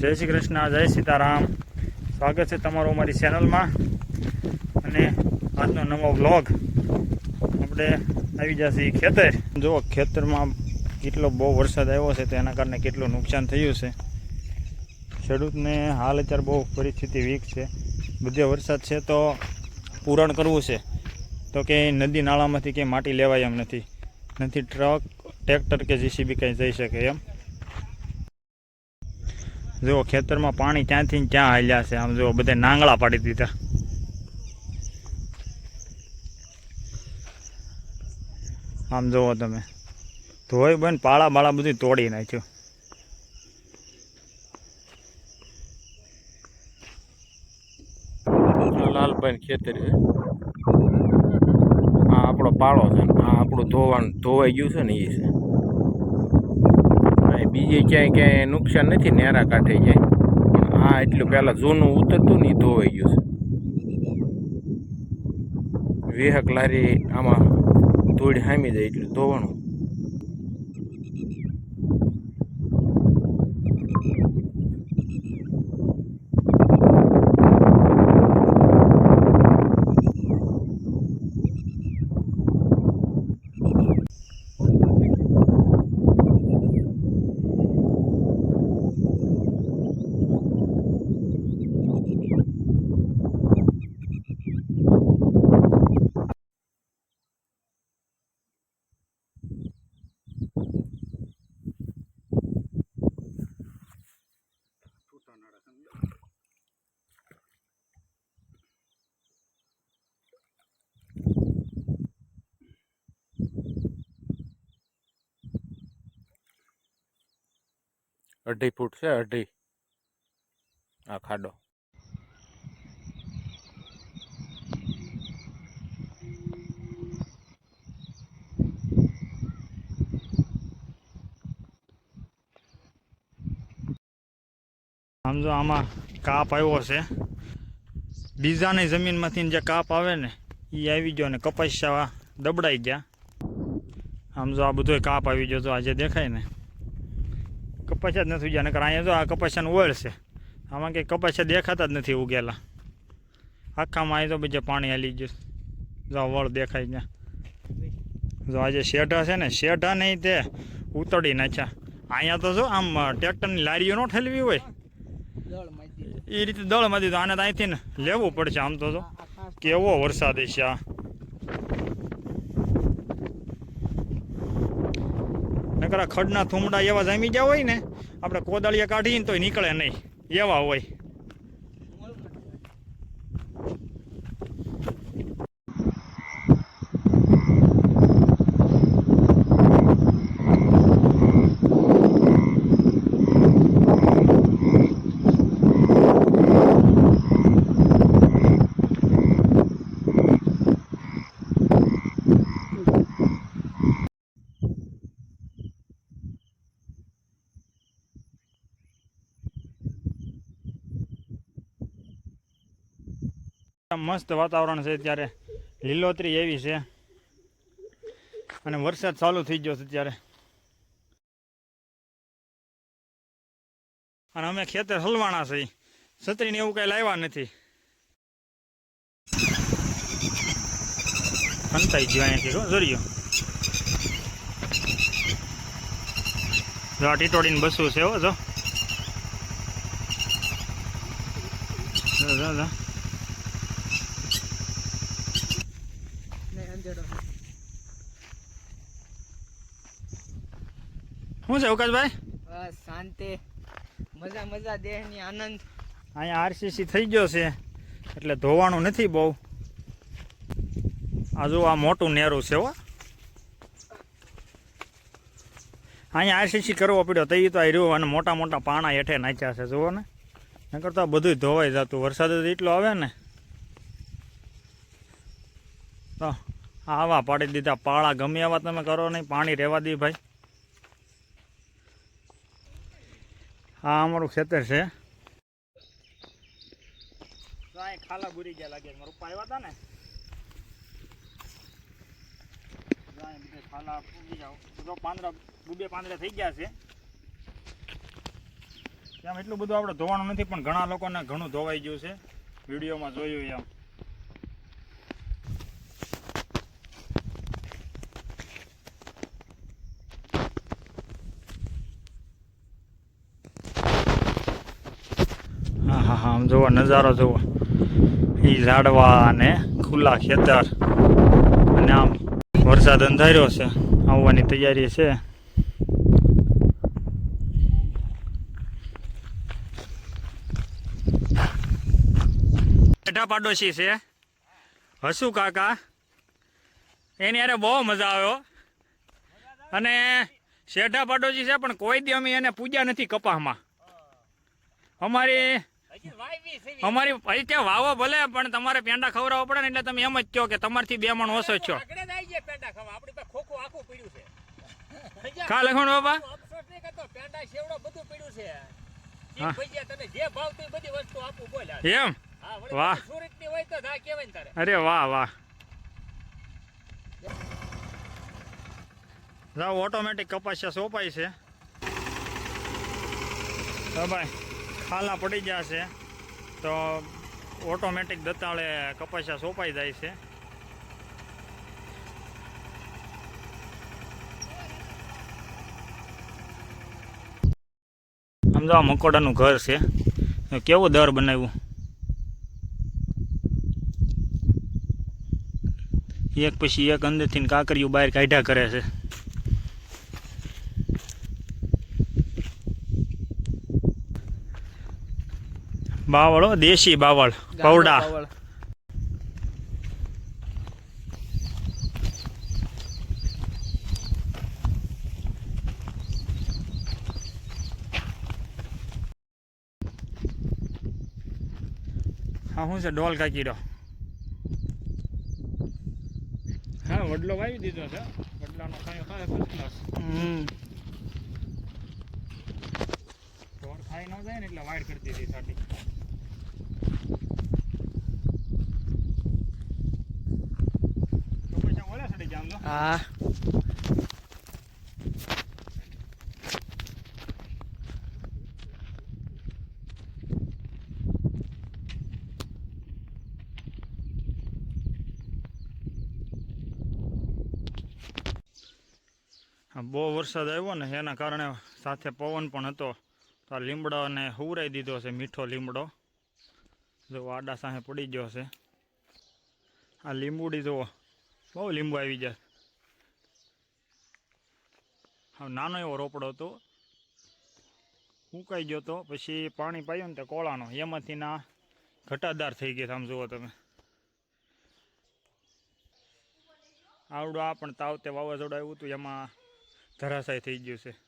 જય શ્રી કૃષ્ણ, જય સીતારામ. સ્વાગત છે તમારું અમારી ચેનલમાં. અને આજનો નવો વ્લોગ. આપણે આવી જશે ખેતર. જો ખેતરમાં કેટલો બહુ વરસાદ આવ્યો છે તેના કારણે કેટલું નુકસાન થયું છે. ખેડૂતને હાલ અત્યારે બહુ પરિસ્થિતિ વીક છે. બધે વરસાદ છે તો પૂરણ કરવું છે. તો કે નદી નાળામાંથી કંઈ માટી લેવાય એમ નથી. નથી ટ્રક, ટ્રેક્ટર કે જીસીબી કંઈ જઈ શકે એમ. જુઓ, ખેતરમાં પાણી ક્યાંથી ક્યાં હાલ્યા છે. આમ જુઓ, બધા નાંગળા પાડી દીધા. આમ જુઓ તમે. ધોઈ બન પાળા બાળા બધું તોડી નાખ્યું. લાલભાઈ ખેતર છે. આ આપણો પાળો છે. આ આપણું ધોવાનું, ધોવાઈ ગયું છે ને એ છે. બીજે ક્યાંય ક્યાંય નુકસાન નથી નેરા કાંઠે જાય. આ એટલું પહેલાં જૂનું ઉતરતું ને ધોવાઈ ગયું છે. વેહક લારી આમાં ધૂળ હામી જાય એટલું ધોવાનું. અઢી ફૂટ છે, અઢી. આ ખાડો. સમજો આમાં કાપ આવ્યો છે. બીજાની જમીનમાંથી જે કાપ આવે ને એ આવી ગયો ને કપાસિયા દબડાઈ ગયા. આમ જો આ બધો કાપ આવી ગયો તો આજે દેખાય ને. કપાસિયા જ નથી ઉગ્યા, નકર અહીંયા જો આ કપાસિયાનું ઓળ છે. આમાં કંઈ કપાસિયા દેખાતા જ નથી ઉગેલા. આખામાં અહીં તો બીજે પાણી હાલી ગયું જો વળ દેખાય ત્યાં. જો આજે શેઢા છે ને, શેઢા નહીં તે ઉતડી નાખ્યા. અહીંયા તો જો આમ ટ્રેક્ટરની લારીઓ ન ઠેલવી હોય. એ રીતે દળમાંથી તો આને તો અહીંથી લેવું પડશે આમ તો જો. કેવો વરસાદ છે આ. નકર ખડના થુમડા એવા જામી ગયા હોય ને, આપણે કોદાળીએ કાઢીને તોય નીકળે નહીં. એવા હોય. આમ મસ્ત વાતાવરણ છે અત્યારે. લીલોતરી એવી છે. અને વરસાદ ચાલુ થઈ ગયો છે અત્યારે. અને અમે ખેતર હલવાણા છીએ છત્રીને એવું કઈ લાવ્યા નથી. ખંતાઈ ગયો અહીંયા કીધું જોરિયો જો આ ટીટોડીને બસવું છે હો જો જો, જો, જો. શું છે અવકાશભાઈ? બસ શાંતિ. મજા મજા દેહની આનંદ. અહીંયા આરસીસી થઈ ગયો છે. એટલે ધોવાનું નથી બહુ. આ જો આ મોટું નેરું છે હો. અહીંયા આરસીસી કરવો પડ્યો તઈ તો આ રહ્યો અને મોટા મોટા પાણા હેઠે નાખ્યા છે જુઓ ને. નકર તો આ બધું ધોવાઈ જતું વરસાદ જ એટલો આવે ને. તો આવા પાડી દીધા પાળા ગમે આવા તમે કરો નહીં પાણી રહેવા દે ભાઈ. આ અમારું ખેતર છે. ખાલા બુરી ગયા લાગે પપ્પા આવ્યા હતા ને. બધે ખાલા પૂગી જાઓ. તો પાંદડા, બુબે પાંદડા થઈ ગયા છે. આમ એટલું બધું આપણે ધોવાનું નથી, પણ ઘણા લોકોને ઘણું ધોવાઈ ગયું છે. વિડીયોમાં જોયું એમ. હા હા હા આમ જોવો, નજારો જોવો. એ ઝાડવા અને ખુલ્લા ખેતર. અને આમ વરસાદ અંધાર્યો છે. આવવાની તૈયારી છે. બેઠા પાડોશી છે. હસુ કાકા. એની અરે બહુ મજા આવ્યો. અને શેઠા પાડોશી છે, પણ કોઈ દી અમે એને પૂજા નથી કપાહમાં અમારી અમારી ભાઈ ત્યાં વાવો ભલે પણ તમારે પેંડા ખવડાવવા પડે ને એટલે તમે એમ જ કહો કે તમારથી બે મણ ઓછો છો? કા લખણ બાપા. એમ? વાહ. અરે વાહ વાહ. ઓટોમેટિક કપાસિયા સોંપાય છે. ભાઈ. ખાલા પડી છે, તો ઓટોમેટિક દતાળે કપાસિયા સોંપાઈ જાય છે. આમ મકોડાનું ઘર છે કેવું દર બનાવ્યું? એક પછી એક અંદરથી કાંકરીઓ બહાર કાઢ્યા કરે છે. બાવળ દેશી બાવળ પૌડા. હા શું છે? ડોલ કાકીડો. હા વડલો વાવી દીધો છે. વડલાનો ખાયો ખાય ફર્સ્ટ ક્લાસ હમ. ઢોર ખાઈ ન જાય ને એટલે વાઈડ કરી દીધી સાડી તો પછી આમ ઓલા સડી જામ જો. હા હા, બહુ વરસાદ આવ્યો ને એના કારણે સાથે પવન પણ હતો. તો આ લીમડાને હુવરાઈ દીધો છે મીઠો લીમડો. જો આડા સાહે પડી ગયો છે. આ લીંબુડી જુઓ બહુ લીંબુ આવી જાય નાનો એવો રોપડો હતો. ઉકાઈ ગયો તો, પછી પાણી પાયું ને તે કોળાનો. એમાંથી ના ઘટાદાર થઈ ગયા આમ જુઓ તમે. આવડું આ પણ તાવ તે વાવાઝોડું આવ્યું હતું, એમાં ધરાશાય થઈ ગયું છે.